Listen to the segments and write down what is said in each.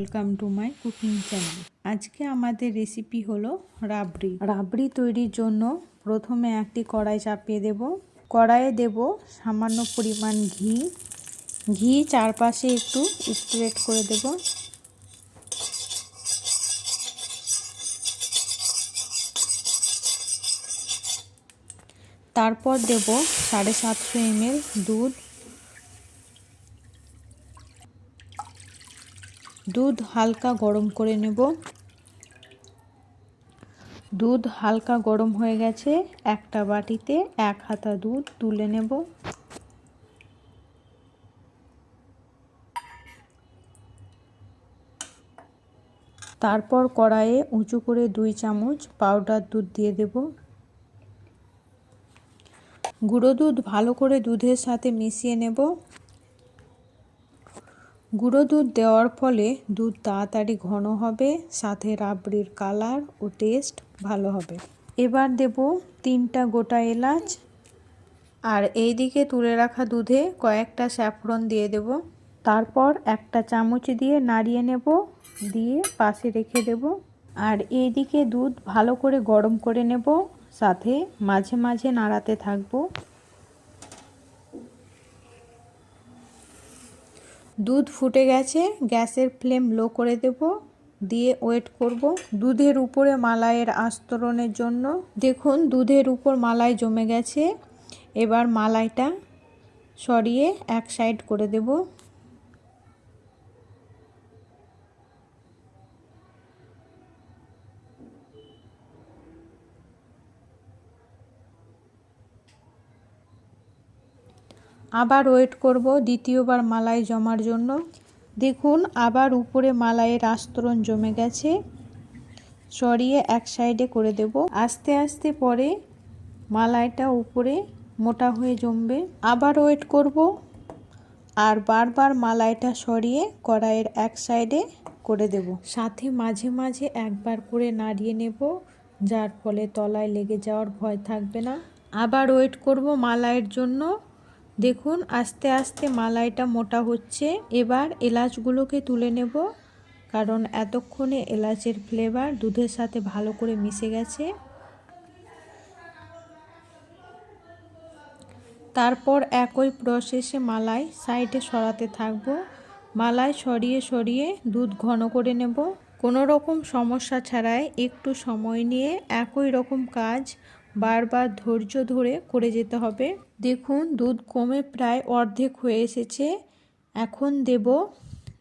Welcome to my cooking channel আজকে আমাদের recipe হলো রাবড়ি। রাবড়ি তৈরির জন্য প্রথমে একটি কড়াই চাপিয়ে দেব। কড়াইয়ে দেব সামান্য পরিমাণ ঘি। ঘি চারপাশে একটু স্প্রেড করে দেব। তারপর দেব সাড়ে সাতশো এমএল দুধ। দুধ হালকা গরম করে নেব। দুধ হালকা গরম হয়ে গেছে। একটা বাটিতে এক হাতা দুধ তুলে নেব। তারপর কড়াইয়ে উঁচু করে দুই চামচ পাউডার দুধ দিয়ে দেব। গুঁড়ো দুধ ভালো করে দুধের সাথে মিশিয়ে নেব। গুঁড়ো দুধ দেওয়ার ফলে দুধ তাড়াতাড়ি ঘন হবে, সাথে রাবড়ির কালার ও টেস্ট ভালো হবে। এবার দেব তিনটা গোটা এলাচ। আর এই দিকে তুলে রাখা দুধে কয়েকটা স্যাফরন দিয়ে দেব। তারপর একটা চামচ দিয়ে নাড়িয়ে নেব, দিয়ে পাশে রেখে দেব। আর এই দিকে দুধ ভালো করে গরম করে নেব, সাথে মাঝে মাঝে নাড়াতে থাকব। দুধ ফুটে গেছে, গ্যাসের ফ্লেম লো করে দেব, দিয়ে ওয়েট করব দুধের উপরে মালাইয়ের আস্তরণের জন্য। দেখুন, দুধের উপর মালাই জমে গেছে। এবার মালাইটা সরিয়ে এক সাইড করে দেব। আবার ওয়েট করব দ্বিতীয়বার মালাই জমার জন্য। দেখুন, আবার উপরে মালাইয়ের আস্তরণ জমে গেছে। সরিয়ে এক সাইডে করে দেব। আস্তে আস্তে পরে মালাইটা উপরে মোটা হয়ে জমবে। আবার ওয়েট করব। আর বারবার মালাইটা সরিয়ে কড়াইয়ের এক সাইডে করে দেব। সাথে মাঝে মাঝে একবার করে নাড়িয়ে নেব, যার ফলে তলায় লেগে যাওয়ার ভয় থাকবে না। আবার ওয়েট করব মালাইয়ের জন্য। দেখুন, আস্তে আস্তে মালাইটা মোটা হচ্ছে। এবার এলাচগুলোকে তুলে নেব, কারণ এতক্ষণে এলাচের ফ্লেভার দুধের সাথে ভালো করে মিশে গেছে। তারপর একই প্রসেসে মালাই সাইডে সরাতে থাকব। মালাই সরিয়ে সরিয়ে দুধ ঘন করে নেব। কোনো রকম সমস্যা ছাড়াই একটু সময় নিয়ে একই রকম কাজ বারবার ধৈর্য ধরে করে যেতে হবে। দেখুন, দুধ কমে প্রায় অর্ধেক হয়ে এসেছে। এখন দেব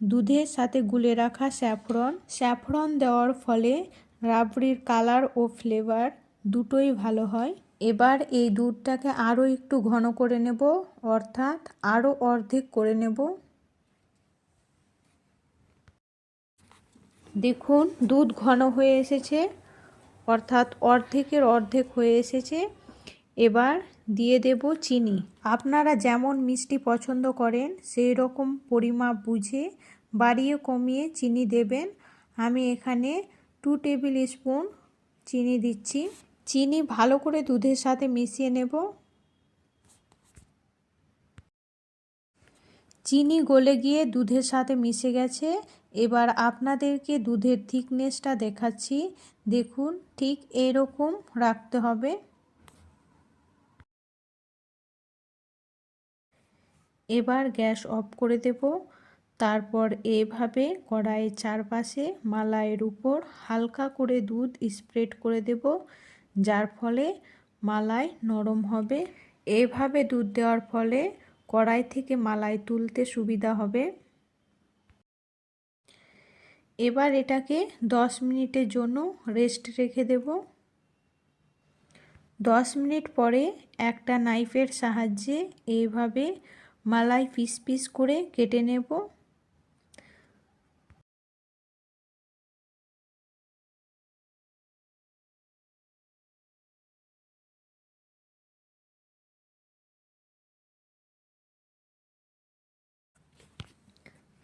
দুধের সাথে গুলে রাখা স্যাফরন। স্যাফরন দেওয়ার ফলে রাবড়ির কালার ও ফ্লেভার দুটোই ভালো হয়। এবার এই দুধটাকে আরও একটু ঘন করে নেব, অর্থাৎ আরও অর্ধেক করে নেব। দেখুন, দুধ ঘন হয়ে এসেছে। অর্থাৎ অর্ধেকের অর্ধেক হয়ে এসেছে। এবার দিয়ে দেব চিনি। আপনারা যেমন মিষ্টি পছন্দ করেন, সেই রকম পরিমাপ বুঝে বাড়িয়ে কমিয়ে চিনি দেবেন। আমি এখানে টু টেবিল স্পুন চিনি দিচ্ছি। চিনি ভালো করে দুধের সাথে মিশিয়ে নেব। চিনি গলে গিয়ে দুধের সাথে মিশে গেছে। এবার আপনাদেরকে দুধের থিকনেসটা দেখাচ্ছি। দেখুন, ঠিক এরকম রাখতে হবে। এবার গ্যাস অফ করে দেব। তারপর এভাবে কড়াইয়ের চারপাশে মালাইয়ের উপর হালকা করে দুধ স্প্রেড করে দেব, যার ফলে মালাই নরম হবে। এভাবে দুধ দেওয়ার ফলে কড়াই থেকে মালাই তুলতে সুবিধা হবে। এবার এটাকে 10 মিনিটের জন্য রেস্ট রেখে দেব। 10 মিনিট পরে একটা নাইফের সাহায্যে এইভাবে মালাই পিস পিস করে কেটে নেব।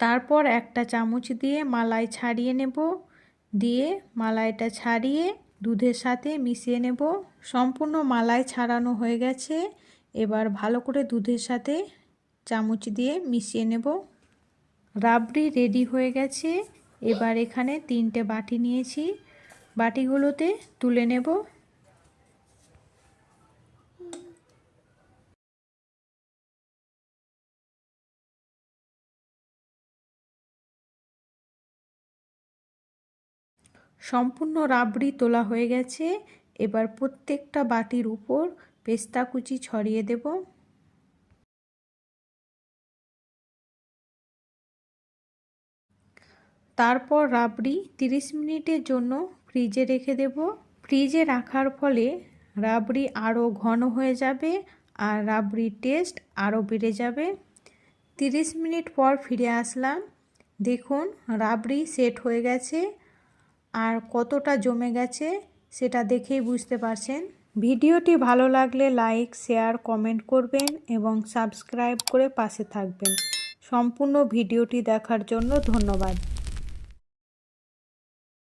তারপর একটা চামচ দিয়ে মালাই ছাড়িয়ে নেব। দিয়ে মালাইটা ছাড়িয়ে দুধের সাথে মিশিয়ে নেব। সম্পূর্ণ মালাই ছাড়ানো হয়ে গেছে। এবার ভালো করে দুধের সাথে চামচ দিয়ে মিশিয়ে নেব। রাবড়ি রেডি হয়ে গেছে। এবার এখানে তিনটে বাটি নিয়েছি। বাটিগুলোতে তুলে নেব। সম্পূর্ণ রাবড়ি তোলা হয়ে গেছে। এবার প্রত্যেকটা বাটির উপর পেস্তা কুচি ছড়িয়ে দেব। তারপর রাবড়ি 30 মিনিটের জন্য ফ্রিজে রেখে দেব। ফ্রিজে রাখার ফলে রাবড়ি আরও ঘন হয়ে যাবে আর রাবড়ির টেস্ট আরও বেড়ে যাবে। 30 মিনিট পর ফিরে আসলাম। দেখুন, রাবড়ি সেট হয়ে গেছে। আর কতটা জমে গেছে সেটা দেখেই বুঝতে পারছেন। ভিডিওটি ভালো লাগলে লাইক, শেয়ার, কমেন্ট করবেন এবং সাবস্ক্রাইব করে পাশে থাকবেন। সম্পূর্ণ ভিডিওটি দেখার জন্য ধন্যবাদ।